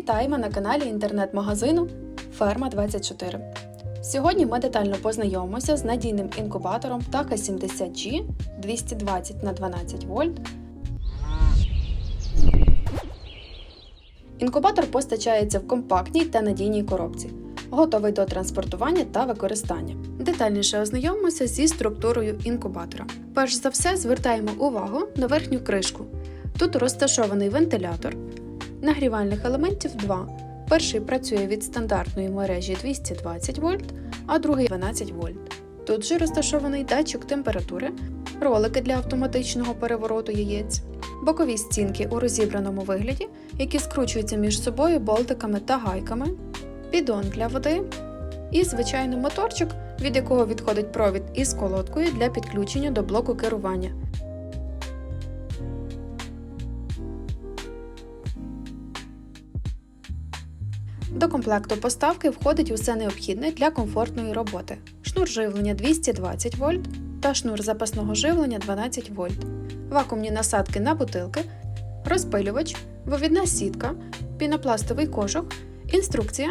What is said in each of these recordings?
Вітаємо на каналі інтернет-магазину Ферма 24. Сьогодні ми детально познайомимося з надійним інкубатором Птаха 70G 220 на 12 вольт. Інкубатор постачається в компактній та надійній коробці, готовий до транспортування та використання. Детальніше ознайомимося зі структурою інкубатора. Перш за все, звертаємо увагу на верхню кришку. Тут розташований вентилятор, Нагрівальних елементів два. Перший працює від стандартної мережі 220 вольт, а другий 12 вольт. Тут же розташований датчик температури, ролики для автоматичного перевороту яєць, бокові стінки у розібраному вигляді, які скручуються між собою болтиками та гайками, підон для води і звичайний моторчик, від якого відходить провід із колодкою для підключення до блоку керування. До комплекту поставки входить усе необхідне для комфортної роботи: шнур живлення 220 вольт та шнур запасного живлення 12 вольт, вакуумні насадки на бутилки, розпилювач, вивідна сітка, пінопластовий кожух, інструкція.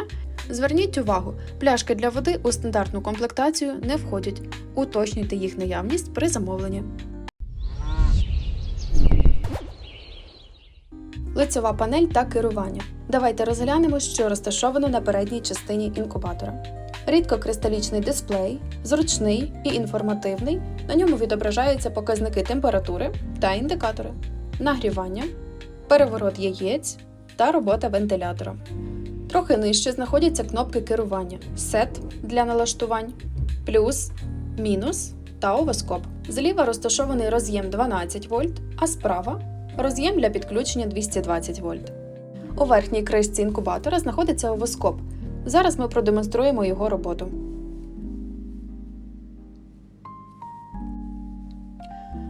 Зверніть увагу, пляшки для води у стандартну комплектацію не входять. Уточнюйте їх наявність при замовленні. Лицьова панель та керування. Давайте розглянемо, що розташовано на передній частині інкубатора. Рідкокристалічний дисплей, зручний і інформативний. На ньому відображаються показники температури та індикатори, нагрівання, переворот яєць та робота вентилятора. Трохи нижче знаходяться кнопки керування Set для налаштувань, плюс, мінус та овоскоп. Зліва розташований роз'єм 12 вольт, а справа роз'єм для підключення 220 вольт. У верхній кришці інкубатора знаходиться овоскоп. Зараз ми продемонструємо його роботу.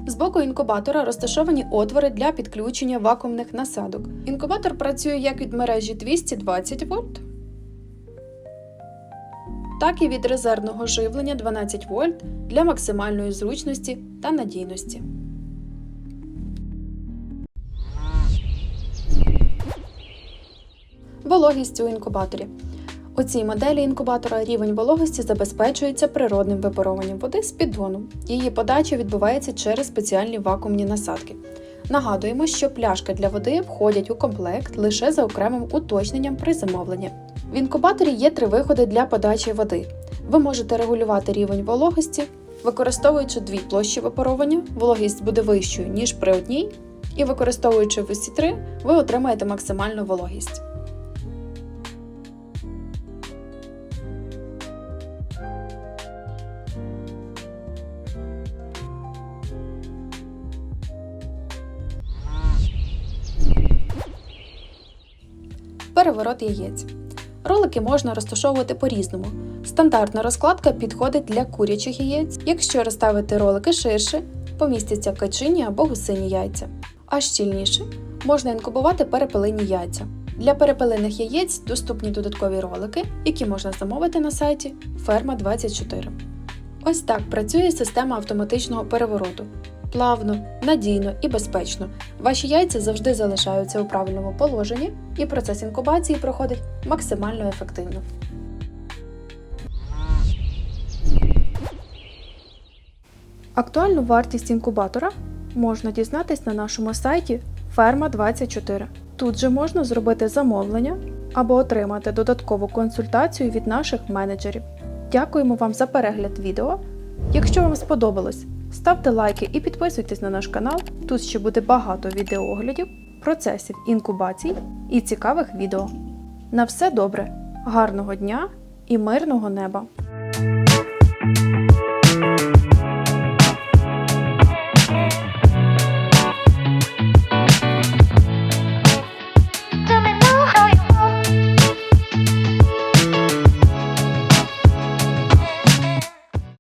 Збоку інкубатора розташовані отвори для підключення вакуумних насадок. Інкубатор працює як від мережі 220 вольт, так і від резервного живлення 12 вольт для максимальної зручності та надійності. Вологість у інкубаторі. У цій моделі інкубатора рівень вологості забезпечується природним випаровуванням води з піддону. Її подача відбувається через спеціальні вакуумні насадки. Нагадуємо, що пляшки для води входять у комплект лише за окремим уточненням при замовленні. В інкубаторі є три виходи для подачі води. Ви можете регулювати рівень вологості, використовуючи дві площі випаровування, вологість буде вищою, ніж при одній, і використовуючи усі три, ви отримаєте максимальну вологість. Переворот яєць. Ролики можна розташовувати по-різному. Стандартна розкладка підходить для курячих яєць. Якщо розставити ролики ширше, помістяться качині або гусині яйця. А щільніше можна інкубувати перепелині яйця. Для перепелиних яєць доступні додаткові ролики, які можна замовити на сайті Ферма 24. Ось так працює система автоматичного перевороту. Плавно, надійно і безпечно. Ваші яйця завжди залишаються у правильному положенні, і процес інкубації проходить максимально ефективно. Актуальну вартість інкубатора можна дізнатись на нашому сайті Ферма 24. Тут же можна зробити замовлення або отримати додаткову консультацію від наших менеджерів. Дякуємо вам за перегляд відео. Якщо вам сподобалось, ставте лайки і підписуйтесь на наш канал. Тут ще буде багато відеооглядів, процесів інкубацій і цікавих відео. На все добре, гарного дня і мирного неба!